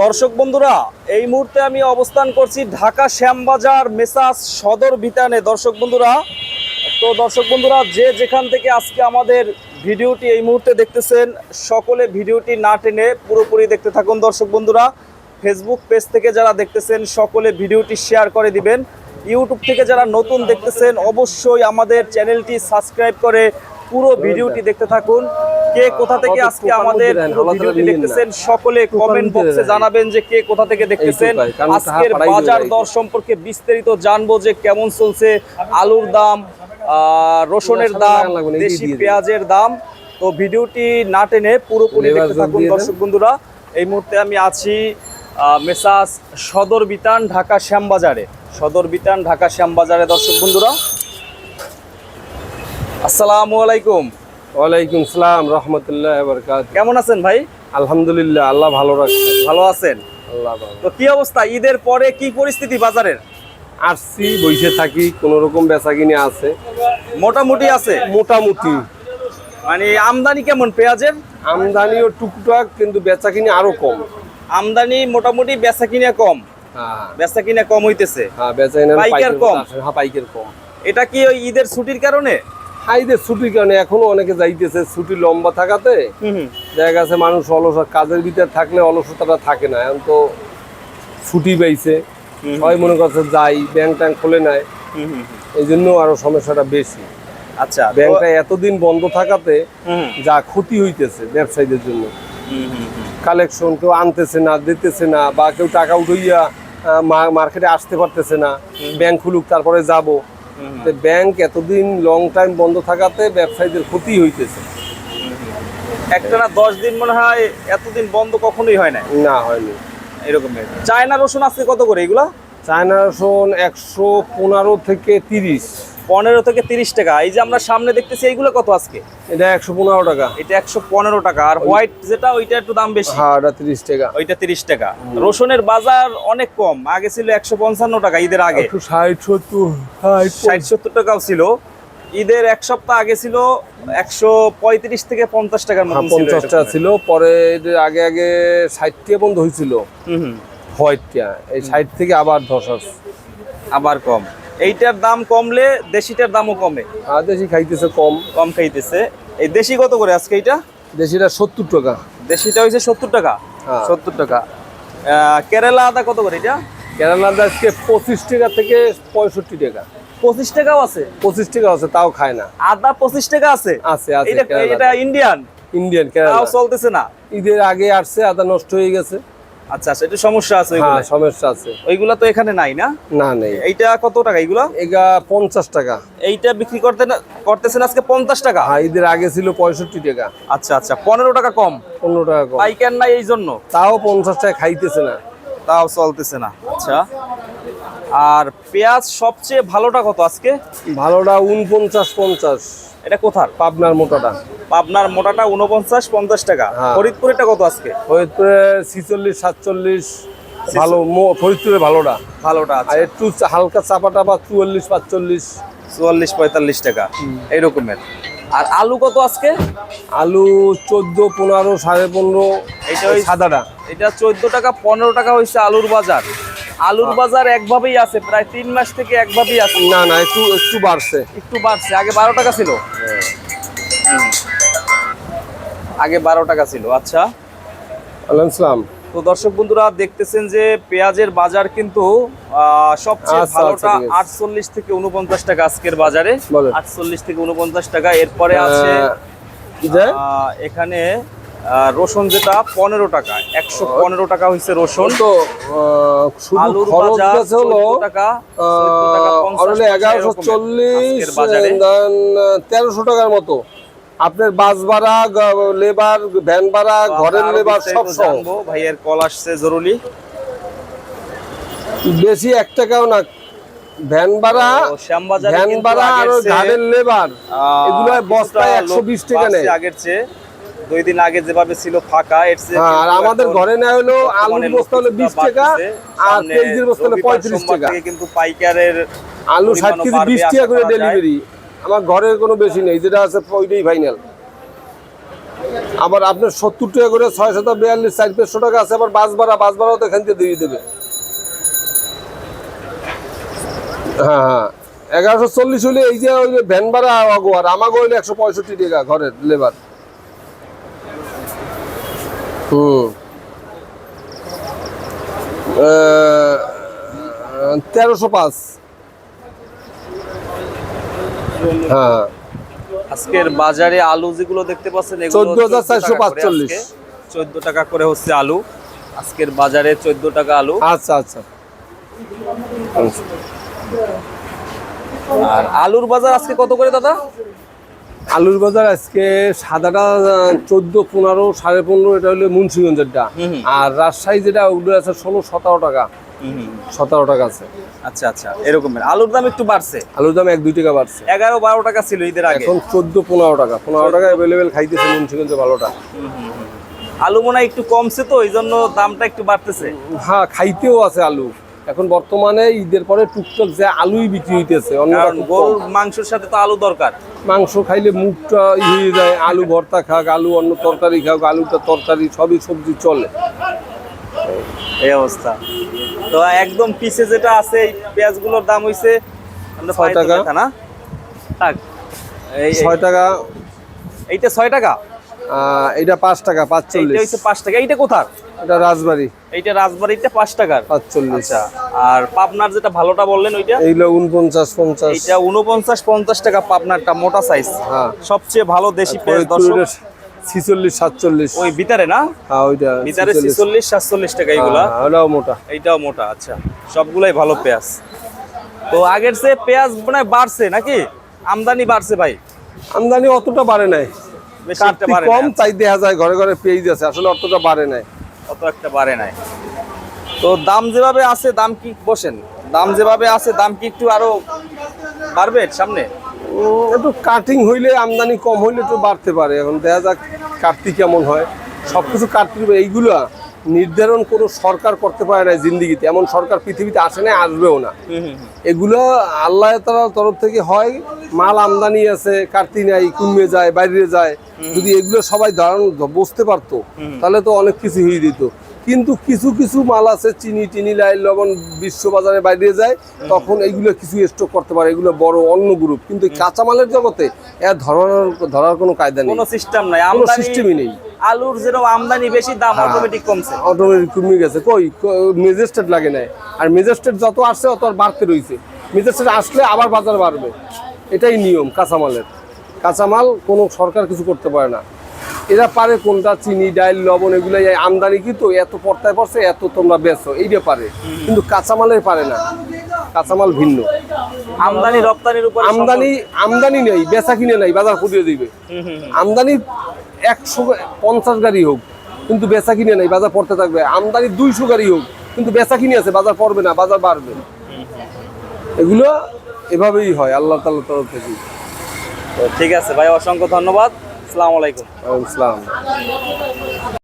দর্শক বন্ধুরা, এই মুহূর্তে আমি অবস্থান করছি ঢাকা শ্যামবাজার মেসাস সদর বিতানে। দর্শক বন্ধুরা, তো দর্শক বন্ধুরা, যে যেখান থেকে আজকে আমাদের ভিডিওটি এই মুহূর্তে দেখতেছেন, সকলে ভিডিওটি না টেনে পুরোপুরি দেখতে থাকুন দর্শক বন্ধুরা। ফেসবুক পেজ থেকে যারা দেখতেছেন, সকলে ভিডিওটি শেয়ার করে দিবেন। ইউটিউব থেকে যারা নতুন দেখতেছেন, অবশ্যই আমাদের চ্যানেলটি সাবস্ক্রাইব করে পুরো ভিডিওটি দেখতে থাকুন। কে কোথা থেকে আজকে আমাদের ভিডিওটি দেখতেছেন সকলে কমেন্ট বক্সে জানাবেন যে কে কোথা থেকে দেখতেছেন। আজকের বাজার দর সম্পর্কে বিস্তারিত জানব যে কেমন চলছে আলুর দাম আহ, রসুনের দাম দেশি পেঁয়াজের দাম। তো ভিডিওটি না টেনে পুরোপুরি দেখতে থাকুন দর্শক বন্ধুরা। এই মুহূর্তে আমি আছি মেসাস সদর বিতান ঢাকা শ্যামবাজারে। সদর বিতান ঢাকা শ্যামবাজারে দর্শক বন্ধুরা। আসসালামু আলাইকুম। ওয়ালাইকুম সালাম রহমতুল্লাহ বরকাত কেমন আছেন ভাই? আলহামদুলিল্লাহ আল্লাহ ভালো রাখছে। ভালো আছেন? আল্লাহ তো কি অবস্থা? ঈদের পরে কি পরিস্থিতি বাজারের? আসছি বসে থাকি কোন রকম বেচা কিনে আছে। মোটামুটি আছে? মোটামুটি। মানে আমদানি কেমন পেঁয়াজের? আমদানিও টুকটাক কিন্তু বেচা কিনে আরও কম। আমদানি মোটামুটি বেচা কিনে কম। হ্যাঁ। বেচা কিনে কম হইতেছে। হ্যাঁ বেচা কিনে পাইকার? কম। হ্যাঁ পাইকার কম। এটা কি ওই ঈদের ছুটির কারণে? হাইদের ছুটির কারণে এখনও অনেকে যাইতেছে ছুটি লম্বা থাকাতে। দেখা গেছে মানুষ অলস কাজের ভিতরে থাকলে অলসতাটা থাকে না। এখন তো ছুটি পাইছে। সবাই মনে করছে যাই ব্যাংক ট্যাঙ্ক খুলে নেয় এই জন্য আরও সমস্যাটা বেশি। আচ্ছা ব্যাংকটা এতদিন বন্ধ থাকাতে যা ক্ষতি হইতেছে ব্যবসায়ীদের জন্য। কালেকশন কেউ আনতেছে না দিতেছে না বা কেউ টাকা উঠাইয়া মার্কেটে আসতে পারতেছে না। ব্যাংক খুলুক তারপরে যাব। ব্যাংক এতদিন লং টাইম বন্ধ থাকাতে ব্যবসায়ীদের ক্ষতি হইতেছে। একটা না দশ দিন মনে হয় এতদিন বন্ধ কখনোই হয় না না হয়নি। এরকম চায়না রসুন আজকে কত করে এগুলা? চায়না রসুন একশো পনেরো থেকে তিরিশ। পনেরো থেকে তিরিশ টাকা। এই যে আমরা সামনে দেখতেছি এইগুলো কত আজকে? এটা একশো পনেরো টাকা। এটা একশো পনেরো টাকা। আর হোয়াইট যেটা ওইটা একটু দাম বেশি। হ্যাঁ ওটা তিরিশ টাকা। ওইটা তিরিশ টাকা। রসুনের বাজার অনেক কম। আগে ছিল একশো পঞ্চান্ন টাকা ঈদের আগে। একটু ষাট সত্তর ষাট সত্তর টাকাও ছিল। ঈদের এক সপ্তাহ আগে ছিল একশো পঁয়ত্রিশ থেকে পঞ্চাশ টাকার মতো পঞ্চাশ টাকা ছিল। পরে আগে আগে ষাট টাকা বন্ধ হয়েছিল। হোয়াইটটা এই ষাট থেকে আবার ধস আবার কম। এইটার দাম কমলে দেশিটার দামও কমে। আর দেশি খাইতেছে কম। কম খাইতেছে। এই দেশি কত করে আজকে এইটা? দেশিটা সত্তর টাকা। দেশিটা হয়েছে সত্তর টাকা? হ্যাঁ। সত্তর টাকা। কেরালা আদা কত করে এটা কেরালার আজকে পঁচিশ টাকা থেকে পঁয়ষট্টি টাকা। পঁচিশ টাকাও আছে? পঁচিশ টাকা আছে তাও খায় না। আদা পঁচিশ টাকা আছে? আছে এটা এটা ইন্ডিয়ান ইন্ডিয়ান কেরালা। চলতেছে না। ঈদের আগে আসছে আদা নষ্ট হয়ে গেছে। আচ্ছা আচ্ছা একটু সমস্যা আছে হ্যাঁ ওইগুলো সমস্যা আছে। ওইগুলা তো এখানে নাই না? না নেই। এইটা কত টাকা এইগুলা? এগা পঞ্চাশ টাকা। এইটা বিক্রি করতে করতেছেন আজকে পঞ্চাশ টাকা? হ্যাঁ ঈদের আগে ছিল পঁয়ষট্টি টাকা। আচ্ছা আচ্ছা পনেরো টাকা কম। পনেরো টাকা কম। পাইকার নাই এই জন্য? তাও পঞ্চাশ টাকা খাইতেছে না। তাও চলতেছে না। আচ্ছা আর পেঁয়াজ সবচেয়ে ভালোটা কত আজকে? ভালোটা উনপঞ্চাশ পঞ্চাশ। এটা কোথার? পাবনার মোটাটা পাবনার মোটাটা উনপঞ্চাশ পঞ্চাশ টাকা। হ্যাঁ। ফরিদপুরেটা কত আজকে? ফরিদপুরে ছিচল্লিশ সাতচল্লিশ ভালো ফরিদপুরে ভালোটা। ভালোটা আর একটু হালকা চাপাটা বা চুয়াল্লিশ পাঁচচল্লিশ। চুয়াল্লিশ পঁয়তাল্লিশ টাকা। এই রকমের আর আলু কত আজকে? আলু চোদ্দ পনেরো সাড়ে পনেরো এইটা ওই- সাদাটা। এটা চোদ্দ টাকা পনেরো টাকা হয়েছে আলুর বাজার। আলুর বাজার একভাবেই আছে প্রায় তিন মাস থেকে একভাবেই আছে। না না একটু একটু বাড়ছে। একটু বাড়ছে আগে বারো টাকা ছিল। আগে বারো টাকা ছিল আচ্ছা। সালাম। তো দর্শক বন্ধুরা দেখতেছেন যে পেঁয়াজের বাজার কিন্তু সবচেয়ে আচ্ছা, ভালোটা আচ্ছা। আটচল্লিশ থেকে উনপঞ্চাশ টাকা আজকের বাজারে। আটচল্লিশ থেকে উনপঞ্চাশ টাকা এরপরে আছে এখানে রসুন যেটা পনেরো টাকা একশো পনেরো টাকা হয়েছে রসুন। তো আলুর বাজার গেছে হলো 14 টাকা 14 টাকা 50 পয়সা এগারোশো চল্লিশ তেরোশো টাকার মতো। আপনার বাস ভাড়া লেবার ভ্যান ভাড়া ঘরের লেবার সব সহ ভাইয়ের কল আসছে জরুরি। বেশি এক টাকাও না। ভ্যান ভাড়া ভ্যান ভাড়া আর ঘাটের লেবার এগুলো বস্তায় একশো বিশ টাকা নেয়। আগের চেয়ে। দুই দিন আগে যেভাবে ছিল ফাঁকা হ্যাঁ আর আমাদের ঘরে হলো আলুর বস্তা হলো বিশ টাকা আর পেঁয়াজের বস্তা হলো পঁয়ত্রিশ টাকা। কিন্তু পাইকারের আলু ষাট কেজি বিশ টাকা করে ডেলিভারি আমার ঘরের কোনো বেশি নেই যেটা আছে ওইটাই ফাইনাল আবার আপনার সত্তর টাকা করে ছয় শত বিয়াল্লিশ চার পাঁচশো টাকা আছে আবার বাস ভাড়া বাস ভাড়াও তো এখান থেকে দিয়ে দেবে। হ্যাঁ হ্যাঁ। এগারোশো চল্লিশ হলে এই যে ওই ভ্যান ভাড়া আর আমাগো হইলে একশো পঁয়ষট্টি টাকা ঘরের লেবার তেরোশো পাঁচ। হ্যাঁ। আজকের বাজারে আলু যেগুলো দেখতে পাচ্ছেন 14,445 চোদ্দ টাকা করে হচ্ছে আলু। আজকের বাজারে চোদ্দ টাকা আলু। আচ্ছা আচ্ছা। আর আলুর বাজার আজকে কত করে দাদা? আলুর বাজার আজকে সাদাটা চোদ্দ পনেরো সাড়ে পনেরো এটা হলো মুন্সিগঞ্জেরটা। আর রাজশাহী যেটা ওগুলো আছে ষোলো সতেরো টাকা। সতেরো টাকা আছে। আচ্ছা আচ্ছা এরকমের। আলুর দাম একটু বাড়ছে? আলুর দাম এক দুই টাকা বাড়ছে। এগারো বারো টাকা ছিল ঈদের আগে। এখন চোদ্দ পনেরো টাকা। পনেরো টাকা অ্যাভেলেবেল খাইতেছে মুন্সিগঞ্জে ভালোটা। আলু মনে হয় একটু কমছে তো এই জন্য দামটা একটু বাড়তেছে। হ্যাঁ খাইতেও আছে আলু। এখন বর্তমানে ঈদের পরে টুকটাক যে আলুই বিক্রি হইতেছে কম। মাংসের সাথে তো আলু দরকার। মাংস খাইলে মুখটা ই হয়ে যায় আলু ভর্তা খাক আলু অন্য তরকারি খাক আলুটা তরকারি সবই সবজি চলে। এই অবস্থা। তো একদম পিসে যেটা আছে এই পেঁয়াজগুলোর দাম হইছে ছয় টাকা। না? থাক। এই ছয় টাকা। এইটা ছয় টাকা? এটা পাঁচ টাকা এইটা পাঁচচল্লিশ হইছে পাঁচ টাকা। এইটা কোথার? এটা রাজবাড়ি। এইটা রাজবাড়িটা পাঁচ টাকার। পাঁচচল্লিশ। আচ্ছা আর পাবনার যেটা ভালোটা বললেন ওইটা? এইগুলো উনপঞ্চাশ পঞ্চাশ। এইটা উনপঞ্চাশ পঞ্চাশ টাকা পাবনারটা মোটা সাইজ হ্যাঁ। সবচেয়ে ভালো দেশি পেঁয়াজ দর্শক। ছিচল্লিশ সাতচল্লিশ। ওই ভিতরে না? হ্যাঁ ওইটা ভিতরে ছিচল্লিশ। সাতচল্লিশ টাকা এইগুলা। হ্যাঁ, ওটাও মোটা। এইটাও মোটা আচ্ছা। সবগুলাই ভালো পেঁয়াজ। তো আগের চেয়ে পেঁয়াজ মানে বাড়ছে নাকি? আমদানি বাড়ছে ভাই। আমদানি অতটা বাড়ে নাই। কম নাই তাই দেখা যায় ঘরে ঘরে পেঁয়াজ আছে। আসলে অতটা বাড়ে নাই। অত একটা বাড়ে নাই। তো দাম যেভাবে আছে, দাম কি বসেন? দাম যেভাবে আছে, দাম কি একটু আরও বাড়বে সামনে? একটু কাটিং হইলে আমদানি কম হইলে তো বাড়তে পারে। এখন দেখা যাক কাটতি কেমন হয়। সবকিছু কাটতে এইগুলো নির্ধারণ কোনো সরকার করতে পারে না জিন্দিগিতে। এমন সরকার পৃথিবীতে আসে না আসবেও না। এগুলো আল্লাহ তালার তরফ থেকে হয় মাল আমদানি আছে কার্তি নাই কুমে যায় বাইরে যায়। যদি এগুলো সবাই দাঁড়ানো বসতে পারতো তাহলে তো অনেক কিছু হয়ে দিত কিন্তু কিছু কিছু মাল আছে চিনি টিনি লাইল লবণ বিশ্ব বাজারে বাইরে যায় তখন এইগুলো কিছু স্টক করতে পারে এগুলো বড় অন্য গ্রুপ কিন্তু কাঁচামালের জগতে এর ধরার ধরার কোনো কায়দা নেই। কোনো সিস্টেম নাই। কোনো সিস্টেমই নেই। আলুর যেরকম আমদানি বেশি দাম হ্যাঁ। অটোমেটিক কমছে। অটোমেটিক কমে গেছে। কই? মেজেস্টেট লাগে নাই। আর মেজেস্টেট যত আসছে তত আর বাড়তে রয়েছে মেজেস্টেট আসলে আবার বাজার বাড়বে। এটাই নিয়ম কাঁচামালের। কাঁচামাল কোনো সরকার কিছু করতে পারে না। এরা পারে কোনটা? চিনি ডাইল লবণ এগুলো এই আমদানি কি তো? এত পর্তায় পড়ছে এত তোমরা বেচো। এইটা পারে কিন্তু কাঁচামালের পারে না। কাঁচামাল ভিন্ন। আমদানি রপ্তানির উপর আমদানি আমদানি নেই বেচা কিনে নাই বাজার ফুটিয়ে দিবে। আমদানি একশো পঞ্চাশ গাড়ি হোক কিন্তু বেচা কিনে নাই বাজার পড়তে থাকবে। আমদানি দুইশো গাড়ি হোক কিন্তু বেচা কিনে আছে বাজার পড়বে না বাজার বাড়বে। এগুলো এভাবেই হয় আল্লাহ তাল্লাহ তরফ থেকে। ঠিক আছে ভাই অসংখ্য ধন্যবাদ। আসসালামু আলাইকুম। ইসলাম